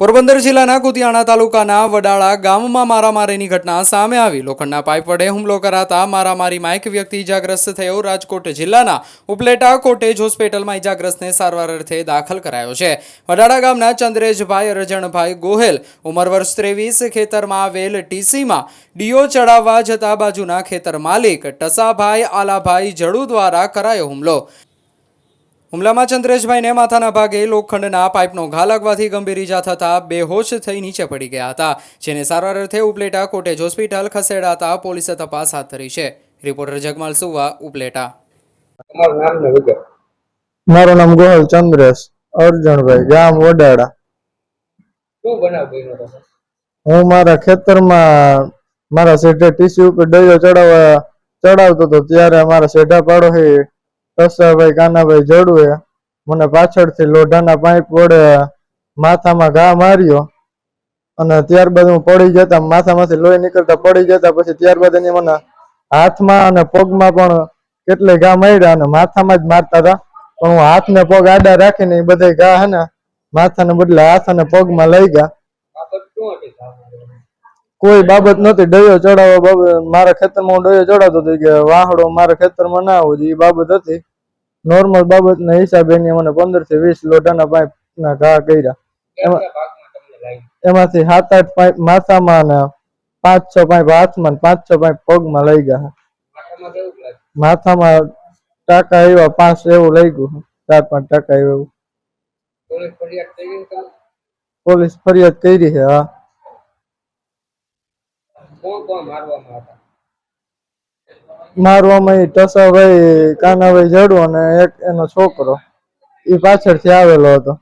પોરબંદર જિલ્લાના કુતિયાણા તાલુકાના વડાળા ગામમાં મારામારીની ઘટના સામે આવી. લોખંડના પાઇપ વડે હુમલો કરાતા મારામારીમાં એક વ્યક્તિ ઇજાગ્રસ્ત થયો. રાજકોટ જિલ્લાના ઉપલેટા કોટેજ હોસ્પિટલમાં ઇજાગ્રસ્તને સારવાર અર્થે દાખલ કરાયો છે. વડાળા ગામના ચંદ્રેશભાઈ અરજણભાઈ ગોહેલ, ઉંમર વર્ષ ત્રેવીસ, ખેતરમાં આવેલ ટીસીમાં ડીઓ ચડાવવા જતા બાજુના ખેતર માલિક ટસાભાઈ આલાભાઈ જડુ દ્વારા કરાયો હુમલો. હુમલામાં ચંદ્રેશભાઈને માથાના ભાગે લોખંડના પાઇપનો ઘા લાગવાથી ગંભીર ઈજા થતા બેહોશ થઈ નીચે પડી ગયા હતા જેને સારવાર અર્થે ઉપલેટા કોટેજ હોસ્પિટલ ખસેડાતા પોલીસે તપાસ હાથ ધરી છે. રિપોર્ટર જગમાલ સુવા ઉપલેટા. મારું નામ ગોહલ ચંદ્રેશ અર્જુનભાઈ ગામ વડાડા હું મારા ખેતરમાં મારા શેઠે ટીસી ઉપર ડયો ચડાવવા ચડાવતો હતો ત્યારે મારા શેઠા પાડો કસાભાઈ કાનાભાઈ, જડુએ મને પાછળથી લોઢાના પાઇપ વડે માથામાં ઘા માર્યો અને ત્યારબાદ હું પડી જતા, માથામાંથી લોહી નીકળતા પડી જતા, પછી ત્યારબાદ એની મને હાથમાં અને પગમાં પણ કેટલાય ઘા માર્યા અને માથામાં જ મારતા હતા પણ હું હાથ ને પગ આડા રાખીને એ બધા ઘા હે ને, માથાને બદલે હાથ અને પગમાં લઈ ગયા? કોઈ બાબત નથી ડયો ચડાવવા બાબત મારા ખેતરમાં હું ડયો ચડાવતો હતો કે વાહડો મારા ખેતરમાં ના જોઈએ. એ બાબત હતી. નોર્મલ બાબતના હિસાબે એની મને પંદરથી વીસ લોટાના પાઇપ ના ઘા કર્યા. એમાંથી સાત આઠ પાઇપ માથામાં અને પાંચ છ પાઇપ હાથમાં ને પાંચ છ પાઇપ પગમાં લઈ ગયા. માથામાં ટાકા એવા પાંચ એવું લઈ ગયું. ચાર પાંચ ટાકા એવું. પોલીસ ફરિયાદ કરી છે હા. કોણ કોણ મારવામાં એ ટસાભાઈ, કાનાભાઈ જડુ અને એક એનો છોકરો એ પાછળથી આવેલો હતો.